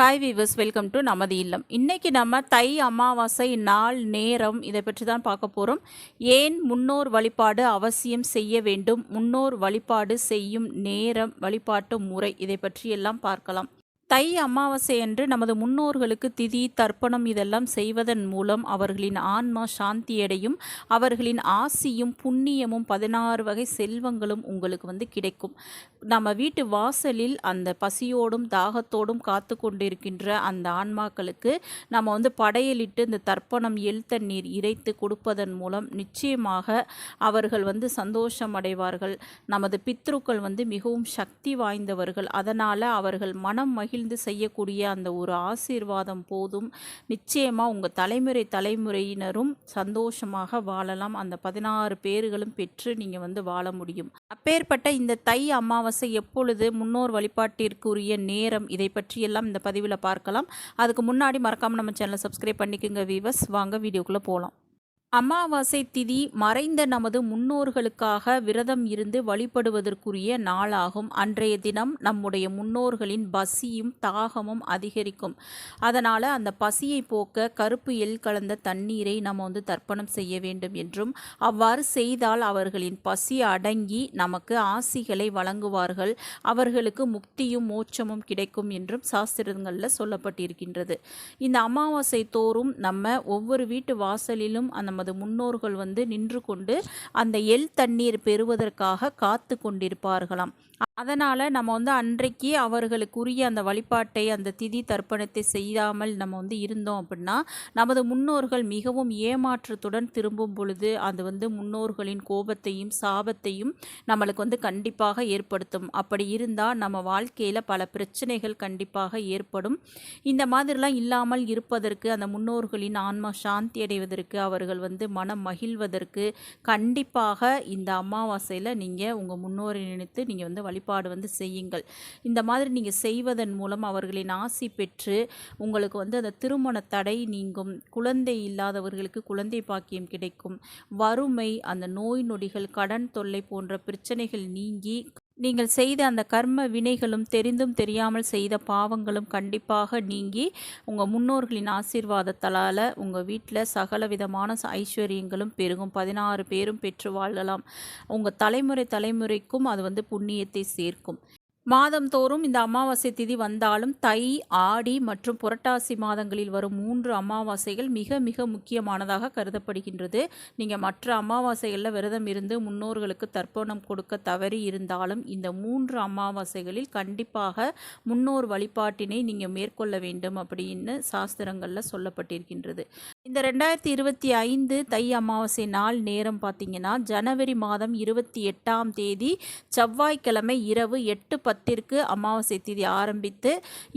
Hi viewers welcome to நமது இல்லம். இன்றைக்கி நம்ம தை அமாவாசை நாள் நேரம் இதை பற்றி தான் பார்க்க போகிறோம் ஏன் முன்னோர் வழிபாடு அவசியம் செய்ய வேண்டும்? முன்னோர் வழிபாடு செய்யும் நேரம் வழிபாட்டு முறை இதை பற்றி எல்லாம் பார்க்கலாம். தை அமாவாசை அன்று நமது முன்னோர்களுக்கு திதி தர்ப்பணம் இதெல்லாம் செய்வதன் மூலம் அவர்களின் ஆன்மா சாந்தியடையும். அவர்களின் ஆசியும் புண்ணியமும் பதினாறு வகை செல்வங்களும் உங்களுக்கு வந்து கிடைக்கும். நம்ம வீட்டு வாசலில் அந்த பசியோடும் தாகத்தோடும் காத்து கொண்டிருக்கின்ற அந்த ஆன்மாக்களுக்கு நம்ம வந்து படையலிட்டு இந்த தர்ப்பணம் எல் தண்ணீர் இறைத்து கொடுப்பதன் மூலம் நிச்சயமாக அவர்கள் வந்து சந்தோஷம் அடைவார்கள் நமது பித்ருக்கள் வந்து மிகவும் சக்தி வாய்ந்தவர்கள். அதனால் அவர்கள் மனம் மகிழ் மகிழ்ந்து செய்யக்கூடிய அந்த ஒரு ஆசீர்வாதம் போதும். நிச்சயமாக உங்கள் தலைமுறை தலைமுறையினரும் சந்தோஷமாக வாழலாம். அந்த பதினாறு பேர்களும் பெற்று நீங்கள் வந்து வாழ முடியும். அப்பேற்பட்ட இந்த தை அமாவாசை எப்பொழுது முன்னோர் வழிபாட்டிற்குரிய நேரம் இதை பற்றியெல்லாம் இந்த பதிவில் பார்க்கலாம். அதுக்கு முன்னாடி மறக்காமல் நம்ம சேனலை சப்ஸ்கிரைப் பண்ணிக்கோங்க வீவர்ஸ் வாங்க வீடியோக்குள்ளே போகலாம் அமாவாசை திதி மறைந்த நமது முன்னோர்களுக்காக விரதம் இருந்து வழிபடுவதற்குரிய நாளாகும். அன்றைய தினம் நம்முடைய முன்னோர்களின் பசியும் தாகமும் அதிகரிக்கும். அதனால் அந்த பசியை போக்க கருப்பு எள் கலந்த தண்ணீரை நம்ம வந்து தர்ப்பணம் செய்ய வேண்டும் என்றும் அவ்வாறு செய்தால் அவர்களின் பசி அடங்கி நமக்கு ஆசிகளை வழங்குவார்கள். அவர்களுக்கு முக்தியும் மோட்சமும் கிடைக்கும் என்றும் சாஸ்திரங்களில் சொல்லப்பட்டிருக்கின்றது. இந்த அமாவாசை தோறும் நம்ம ஒவ்வொரு வீட்டு வாசலிலும் அந்த நமது முன்னோர்கள் வந்து நின்று கொண்டு அந்த எள் தண்ணீர் பெறுவதற்காக காத்து கொண்டிருப்பார்களாம். அதனால் நம்ம வந்து அன்றைக்கு அவர்களுக்குரிய அந்த வழிபாட்டை அந்த திதி தர்ப்பணத்தை செய்யாமல் நம்ம வந்து இருந்தோம் அப்படின்னா நமது முன்னோர்கள் மிகவும் ஏமாற்றத்துடன் திரும்பும் பொழுது அது வந்து முன்னோர்களின் கோபத்தையும் சாபத்தையும் நம்மளுக்கு வந்து கண்டிப்பாக ஏற்படுத்தும். அப்படி இருந்தால் நம்ம வாழ்க்கையில் பல பிரச்சனைகள் கண்டிப்பாக ஏற்படும். இந்த மாதிரிலாம் இல்லாமல் இருப்பதற்கு அந்த முன்னோர்களின் ஆன்மா சாந்தி அடைவதற்கு அவர்கள் வந்து மனம் மகிழ்வதற்கு கண்டிப்பாக இந்த அமாவாசையில் நீங்கள் உங்கள் முன்னோரை நினைத்து நீங்கள் வந்து வழிபாடு வந்து செய்யுங்கள். இந்த மாதிரி நீங்கள் செய்வதன் மூலம் அவர்களின் ஆசி பெற்று உங்களுக்கு வந்து அந்த திருமண தடை நீங்கும். குழந்தை இல்லாதவர்களுக்கு குழந்தை பாக்கியம் கிடைக்கும். வறுமை அந்த நோய் நொடிகள் கடன் தொல்லை போன்ற பிரச்சனைகள் நீங்கி நீங்கள் செய்த அந்த கர்ம வினைகளும் தெரிந்தும் தெரியாமல் செய்த பாவங்களும் கண்டிப்பாக நீங்கி உங்கள் முன்னோர்களின் ஆசீர்வாதத்தால் உங்கள் வீட்டில் சகல விதமான ஐஸ்வர்யங்களும் பெருகும். பதினாறு பேரும் பெற்று வாழலாம். உங்கள் தலைமுறை தலைமுறைக்கும் அது வந்து புண்ணியத்தை சேர்க்கும். மாதந்தோறும் இந்த அமாவாசை திதி வந்தாலும் தை ஆடி மற்றும் புரட்டாசி மாதங்களில் வரும் மூன்று அமாவாசைகள் மிக மிக முக்கியமானதாக கருதப்படுகின்றது. நீங்கள் மற்ற அமாவாசைகளில் விரதம் இருந்து முன்னோர்களுக்கு தர்ப்பணம் கொடுக்க தவறி இருந்தாலும் இந்த மூன்று அமாவாசைகளில் கண்டிப்பாக முன்னோர் வழிபாட்டினை நீங்கள் மேற்கொள்ள வேண்டும் அப்படின்னு சாஸ்திரங்களில் சொல்லப்பட்டிருக்கின்றது. இந்த ரெண்டாயிரத்தி இருபத்தி ஐந்து தை அமாவாசை நாள் நேரம் பார்த்தீங்கன்னா ஜனவரி மாதம் இருபத்தி எட்டாம் தேதி செவ்வாய்க்கிழமை இரவு எட்டு பத்திற்கு அமாவாசை தேதி ஆரம்பித்து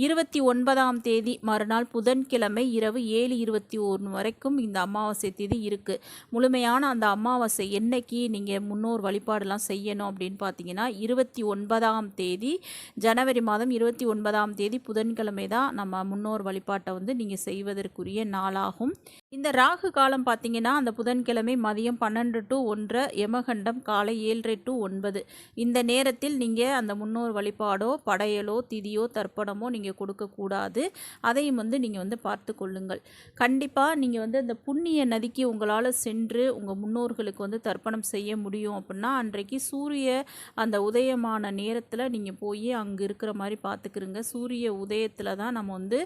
இருபத்தி ஒன்பதாம் தேதி மறுநாள் புதன்கிழமை இரவு ஏழு இருபத்தி ஒன்று வரைக்கும் இந்த அமாவாசை தேதி இருக்குது முழுமையான அந்த அமாவாசை என்னைக்கு நீங்கள் முன்னோர் வழிபாடெல்லாம் செய்யணும் அப்படின்னு பார்த்தீங்கன்னா இருபத்தி ஒன்பதாம் தேதி ஜனவரி மாதம் இருபத்தி ஒன்பதாம் தேதி புதன்கிழமை தான் நம்ம முன்னோர் வழிபாட்டை வந்து நீங்கள் செய்வதற்குரிய நாளாகும். இந்த ராகு காலம் பார்த்தீங்கன்னா அந்த புதன்கிழமை மதியம் பன்னெண்டு டு ஒன்றரை யமகண்டம் காலை ஏழரை டு ஒன்பது. இந்த நேரத்தில் நீங்கள் அந்த முன்னோர் வழிபாடோ படையலோ திதியோ தர்ப்பணமோ நீங்கள் கொடுக்கக்கூடாது. அதையும் வந்து நீங்கள் வந்து பார்த்து கொள்ளுங்கள். கண்டிப்பாக நீங்கள் வந்து அந்த புண்ணிய நதிக்கு உங்களால் சென்று உங்கள் முன்னோர்களுக்கு வந்து தர்ப்பணம் செய்ய முடியும் அப்படின்னா அன்றைக்கு சூரிய அந்த உதயமான நேரத்தில் நீங்கள் போய் அங்கே இருக்கிற மாதிரி பார்த்துக்கிறங்க சூரிய உதயத்தில் தான் நம்ம வந்து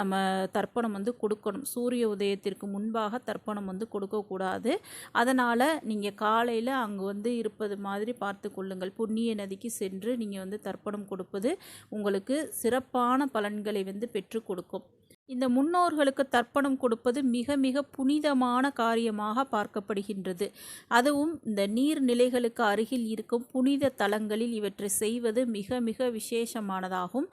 நம்ம தர்ப்பணம் வந்து கொடுக்கணும். சூரிய உதயத்திற்கு முன்பாக தர்ப்பணம் வந்து கொடுக்கக்கூடாது. அதனால் நீங்கள் காலையில் அங்கே வந்து இருப்பது மாதிரி பார்த்து கொள்ளுங்கள். புண்ணிய நதிக்கு சென்று நீங்கள் வந்து தர்ப்பணம் கொடுப்பது உங்களுக்கு சிறப்பான பலன்களை வந்து பெற்று கொடுக்கும். இந்த முன்னோர்களுக்கு தர்ப்பணம் கொடுப்பது மிக மிக புனிதமான காரியமாக பார்க்கப்படுகின்றது. அதுவும் இந்த நீர்நிலைகளுக்கு அருகில் இருக்கும் புனித தலங்களில் இவற்றை செய்வது மிக மிக விசேஷமானதாகும்.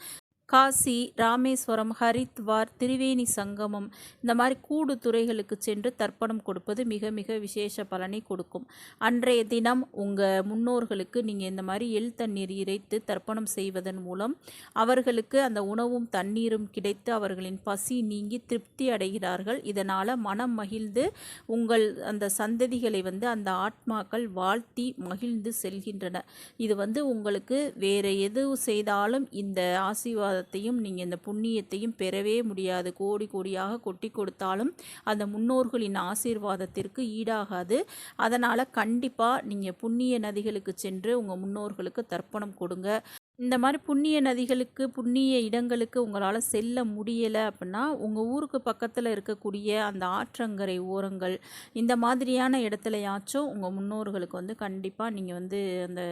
காசி ராமேஸ்வரம் ஹரித்வார் திரிவேணி சங்கமம் இந்த மாதிரி கூடு துறைகளுக்கு சென்று தர்ப்பணம் கொடுப்பது மிக மிக விசேஷ பலனை கொடுக்கும். அன்றைய தினம் உங்கள் முன்னோர்களுக்கு நீங்கள் இந்த மாதிரி எள் தண்ணீர் இறைத்து தர்ப்பணம் செய்வதன் மூலம் அவர்களுக்கு அந்த உணவும் தண்ணீரும் கிடைத்து அவர்களின் பசி நீங்கி திருப்தி அடைகிறார்கள். இதனால் மனம் மகிழ்ந்து உங்கள் அந்த சந்ததிகளை வந்து அந்த ஆத்மாக்கள் வாழ்த்தி மகிழ்ந்து செல்கின்றன. இது வந்து உங்களுக்கு வேறு எது செய்தாலும் இந்த ஆசீர்வாத ஆசீர்வாதத்தையும் நீங்கள் இந்த புண்ணியத்தையும் பெறவே முடியாது. கோடி கோடியாக கொட்டி கொடுத்தாலும் அந்த முன்னோர்களின் ஆசீர்வாதத்திற்கு ஈடாகாது. அதனால் கண்டிப்பாக நீங்கள் புண்ணிய நதிகளுக்கு சென்று உங்கள் முன்னோர்களுக்கு தர்ப்பணம் கொடுங்க. இந்த மாதிரி புண்ணிய நதிகளுக்கு புண்ணிய இடங்களுக்கு உங்களால் செல்ல முடியலை அப்படின்னா உங்கள் ஊருக்கு பக்கத்தில் இருக்கக்கூடிய அந்த ஆற்றங்கரை ஓரங்கள் இந்த மாதிரியான இடத்துலையாச்சும் உங்கள் முன்னோர்களுக்கு வந்து கண்டிப்பாக நீங்கள் வந்து அந்த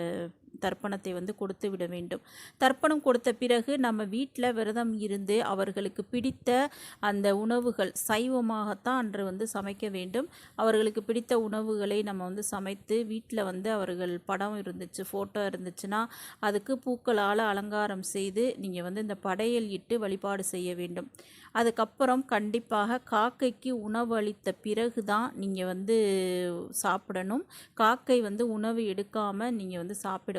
தர்ப்பணத்தை வந்து கொடுத்து விட வேண்டும். தர்ப்பணம் கொடுத்த பிறகு நம்ம வீட்டில் விரதம் இருந்து அவர்களுக்கு பிடித்த அந்த உணவுகள் சைவமாகத்தான் அன்று வந்து சமைக்க வேண்டும். அவர்களுக்கு பிடித்த உணவுகளை நம்ம வந்து சமைத்து வீட்டில் வந்து அவர்கள் படம் இருந்துச்சு ஃபோட்டோ இருந்துச்சுன்னா அதுக்கு பூக்களால் அலங்காரம் செய்து நீங்கள் வந்து இந்த படையல் இட்டு வழிபாடு செய்ய வேண்டும். அதுக்கப்புறம் கண்டிப்பாக காக்கைக்கு உணவு அளித்த பிறகு தான் நீங்கள் வந்து சாப்பிடணும். காக்கை வந்து உணவு எடுக்காமல் நீங்கள் வந்து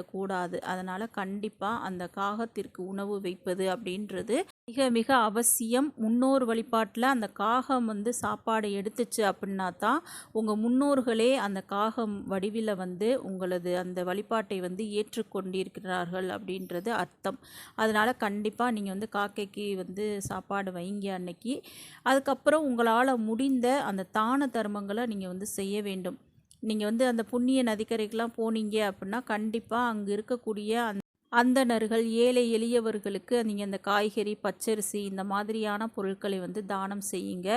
சாப்பிடக்கூடாது அதனால் கண்டிப்பாக அந்த காகத்திற்கு உணவு வைப்பது அப்படின்றது மிக மிக அவசியம். முன்னோர் வழிபாட்டில் அந்த காகம் வந்து சாப்பாடு எடுத்துச்சு அப்படின்னா தான் உங்கள் முன்னோர்களே அந்த காகம் வடிவில் வந்து உங்களது அந்த வழிபாட்டை வந்து ஏற்றுக்கொண்டிருக்கிறார்கள் அப்படின்றது அர்த்தம். அதனால் கண்டிப்பாக நீங்கள் வந்து காக்கைக்கு வந்து சாப்பாடு வைங்க அன்னைக்கு. அதுக்கப்புறம் உங்களால் முடிந்த அந்த தான தர்மங்களை நீங்கள் வந்து செய்ய வேண்டும். நீங்கள் வந்து அந்த புண்ணிய நதிக்கரைக்கெலாம் போனீங்க அப்படின்னா கண்டிப்பாக அங்கே இருக்கக்கூடிய அந்த அந்தணர்கள் ஏழை எளியவர்களுக்கு நீங்கள் இந்த காய்கறி பச்சரிசி இந்த மாதிரியான பொருட்களை வந்து தானம் செய்யுங்க.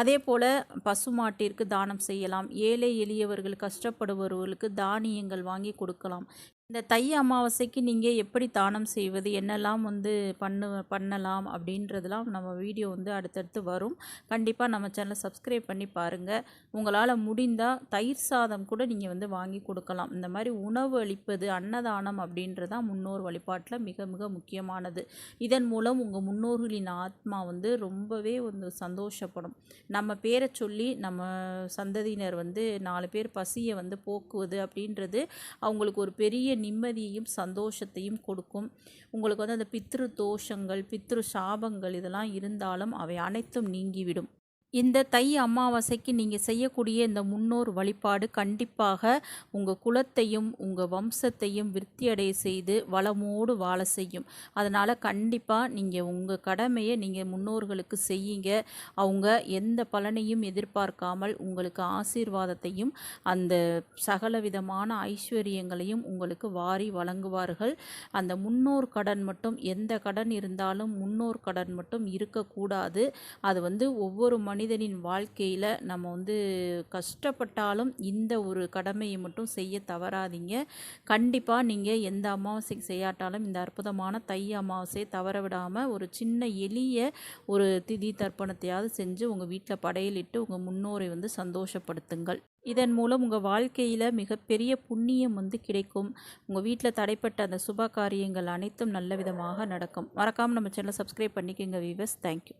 அதே போல் பசுமாட்டிற்கு தானம் செய்யலாம். ஏழை எளியவர்கள் கஷ்டப்படுபவர்களுக்கு தானியங்கள் வாங்கி கொடுக்கலாம். இந்த தை அமாவாசைக்கு நீங்கள் எப்படி தானம் செய்வது என்னெல்லாம் வந்து பண்ணு பண்ணலாம் அப்படின்றதெல்லாம் நம்ம வீடியோ வந்து அடுத்தடுத்து வரும். கண்டிப்பாக நம்ம சேனலை சப்ஸ்கிரைப் பண்ணி பாருங்கள் உங்களால் முடிந்தால் தயிர் சாதம் கூட நீங்கள் வந்து வாங்கி கொடுக்கலாம். இந்த மாதிரி உணவு அளிப்பது அன்னதானம் அப்படின்றதான் முன்னோர் வழிபாட்டில் மிக மிக முக்கியமானது. இதன் மூலம் உங்கள் முன்னோர்களின் ஆத்மா வந்து ரொம்பவே வந்து சந்தோஷப்படும். நம்ம பேரை சொல்லி நம்ம சந்ததியினர் வந்து நாலு பேர் பசியை வந்து போக்குவது அப்படின்றது அவங்களுக்கு ஒரு பெரிய நிம்மதியையும் சந்தோஷத்தையும் கொடுக்கும். உங்களுக்கு வந்து அந்த பித்ரு தோஷங்கள் பித்ரு சாபங்கள் இதெல்லாம் இருந்தாலும் அவை அனைத்தும் நீங்கிவிடும். இந்த தை அமாவாசைக்கு நீங்கள் செய்யக்கூடிய இந்த முன்னோர் வழிபாடு கண்டிப்பாக உங்கள் குலத்தையும் உங்கள் வம்சத்தையும் விருத்தியடைய செய்து வளமோடு வாழ செய்யும். அதனால் கண்டிப்பாக நீங்கள் உங்கள் கடமையை நீங்கள் முன்னோர்களுக்கு செய்யுங்க. அவங்க எந்த பலனையும் எதிர்பார்க்காமல் உங்களுக்கு ஆசீர்வாதத்தையும் அந்த சகல விதமான ஐஸ்வர்யங்களையும் உங்களுக்கு வாரி வழங்குவார்கள். அந்த முன்னோர் கடன் மட்டும் எந்த கடன் இருந்தாலும் முன்னோர் கடன் மட்டும் இருக்கக்கூடாது. அது வந்து ஒவ்வொரு மனித மனிதனின் வாழ்க்கையில் நம்ம வந்து கஷ்டப்பட்டாலும் இந்த ஒரு கடமையை மட்டும் செய்ய தவறாதீங்க. கண்டிப்பாக நீங்கள் எந்த அமாவாசைக்கு செய்யாட்டாலும் இந்த அற்புதமான தை அமாவாசையை தவற விடாமல் ஒரு சின்ன எளிய ஒரு திதி தர்ப்பணத்தையாவது செஞ்சு உங்கள் வீட்டில் படையலிட்டு உங்கள் முன்னோரை வந்து சந்தோஷப்படுத்துங்கள். இதன் மூலம் உங்கள் வாழ்க்கையில் மிகப்பெரிய புண்ணியம் வந்து கிடைக்கும். உங்கள் வீட்டில் தடைப்பட்ட அந்த சுப காரியங்கள் அனைத்தும் நல்ல விதமாக நடக்கும். மறக்காமல் நம்ம சேனலை சப்ஸ்கிரைப் பண்ணிக்கோங்க வீவர்ஸ் தேங்க்யூ